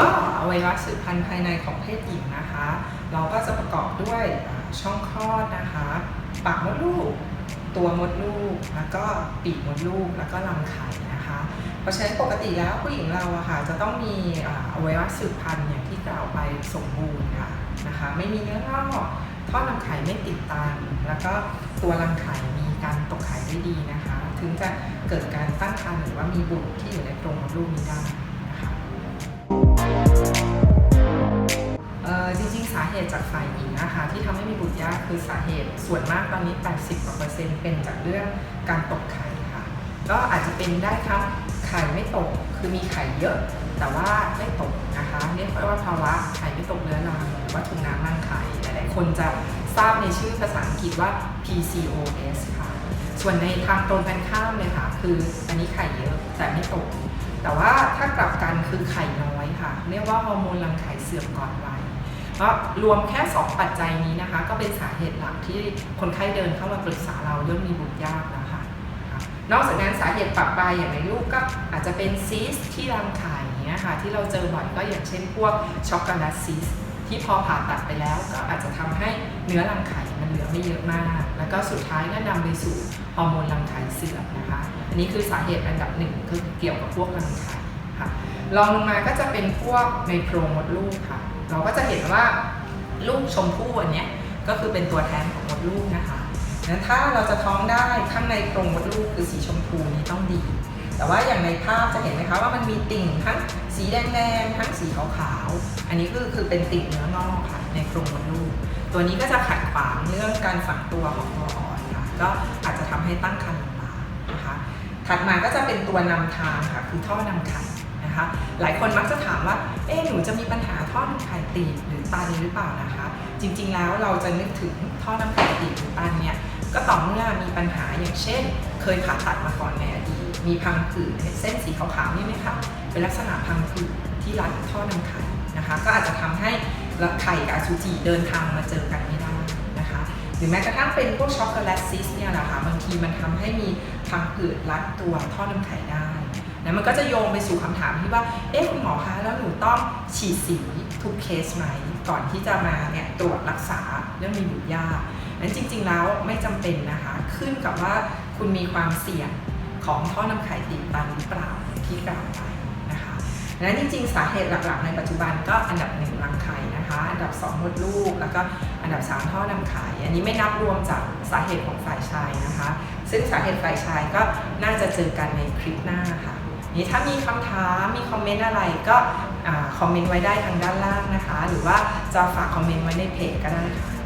ก็อวัยวะสืบพันธุ์ภายในของเพศหญิงนะคะ เราก็จะประกอบด้วยช่องคลอดนะคะ ปากมดลูก ตัวมดลูก แล้วก็ปีกมดลูก แล้วก็รังไข่นะคะ เพราะฉะนั้นปกติแล้วผู้หญิงเราอะค่ะจะต้องมีอวัยวะสืบพันธุ์อย่างที่กล่าวไปสมบูรณ์ค่ะนะคะ ไม่มีเนื้องอกท่อนำไข่ไม่ติดตัน แล้วก็ตัวรังไข่มีการตกไข่ได้ดีนะคะ ถึงจะเกิดการตั้งครรภ์หรือว่ามีบุตรที่อยู่ในโพรงมดลูกนี้ได้นะคะ ตุจากฝ่ายหญิงนะคะที่ทำให้มีบุตรยากคือสาเหตุ ส่วนมากตอนนี้ 80กว่าเปอร์เซ็นต์เป็นจากเรื่องการตกไข่ค่ะ ก็อาจจะเป็นได้ทั้งไข่ไม่ตก คือมีไข่เยอะ แต่ว่าไม่ตกนะคะเรียกว่าภาวะไข่ไม่ตกเรื้อรังหรือว่าถุงน้ำรังไข่หลายๆคนจะทราบในชื่อภาษาอังกฤษว่า PCOS ค่ะ ส่วนในทางตรงกันข้ามเลยค่ะ คืออันนี้ไข่เยอะแต่ไม่ตก แต่ว่าถ้ากลับกันคือไข่น้อยค่ะ เรียกว่าฮอร์โมนรังไข่เสื่อมก่อนวัย เพรวมแค่ 2 ปัจจัยนี้นะคะ ก็เป็นสาเหตุหลักที่คนไข้เดินเข้ามาปรึกษาเราเรื่องมีบุตรยากแล้วค่ะคะนอกจากนั้นสาเหตุปรับปอย่างในลูกก็อาจจะเป็นซีสที่รังไข่เงี้ยค่ะที่เราเจอบ่อยก็อย่างเช่นพวกช็อกโกแลตซีสที่พอผ่าตัดไปแล้วก็อาจจะทำให้เนื้อรังไข่มันเหลือไม่เยอะมาก แล้วก็สุดท้ายก็นำไปสู่ฮอร์โมนรังไข่เสื่อมนะคะ อันนี้คือสาเหตุอันดับหนึ่งคือเกี่ยวกับพวกรังไข่ ค่ะรองลงมาก็จะเป็นพวกในโพรงมดลูกค่ะ เราก็จะเห็นว่าลูกชมพู่อันนี้ก็คือเป็นตัวแทนของมดลูกนะคะนั้นถ้าเราจะท้องได้ข้างในโพรงมดลูกคือสีชมพูนี้ต้องดี แต่ว่าอย่างในภาพจะเห็นไหมคะว่ามันมีติ่งทั้งสีแดงๆทั้งสีขาวๆอันนี้ก็คือเป็นติ่งเนื้องอกค่ะ ในโพรงมดลูก ตัวนี้ก็จะขัดขวางเรื่องการฝังตัวของตัวอ่อนค่ะ ก็อาจจะทำให้ตั้งครรภ์ลำบากนะคะ ถัดมาก็จะเป็นตัวนำทางค่ะคือท่อนำไข่น หลายคนมักจะถามว่า เอ๊หนูจะมีปัญหาท่อนำไข่ตีบหรือตันหรือเปล่านะคะ จริง ๆ แล้วเราจะนึกถึงท่อนำไข่ตีบหรือตันเนี่ย ก็ต่อเมื่อมีปัญหาอย่างเช่น เคยผ่าตัดมาก่อนในอดีต มีพังผืดเส้นสีขาวๆนี่ไหมคะ เป็นลักษณะพังผืดที่รัดท่อนำไข่นะคะ ก็อาจจะทำให้ไข่กับอสุจิเดินทางมาเจอกันไม่ได้นะคะหรือแม้กระทั่งเป็นพวกช็อกโกแลตซิสเนี่ยแหละค่ะบางทีมันทำให้มีพังผืดรัดตัวท่อนำไข่ได้ แล้วมันก็จะโยงไปสู่คำถามที่ว่า เอ๊ะคุณหมอคะแล้วหนูต้องฉีดสีทุกเคสไหมก่อนที่จะมาเนี่ยตรวจรักษาเรื่องมีบุตรยากนั้นจริง ๆ แล้วไม่จำเป็นนะคะ ขึ้นกับว่าคุณมีความเสี่ยงของท่อนำไข่ตีบตันหรือเปล่าที่กล่าวไปนะคะดังนั้นจริง ๆ สาเหตุหลักๆ ในปัจจุบันก็อันดับหนึ่งรังไข่นะคะ อันดับสองมดลูก แล้วก็อันดับสามท่อนำไข่อันนี้ไม่นับรวมจากสาเหตุของฝ่ายชายนะคะ ซึ่งสาเหตุฝ่ายชายก็น่าจะเจอกันในคลิปหน้าค่ะ นี่ถ้ามีคำถามมีคอมเมนต์อะไรก็อคอมเมนต์ไว้ได้ทางด้านล่างนะคะ หรือว่าจะฝากคอมเมนต์ไว้ในเพจก็ได้ค่ะ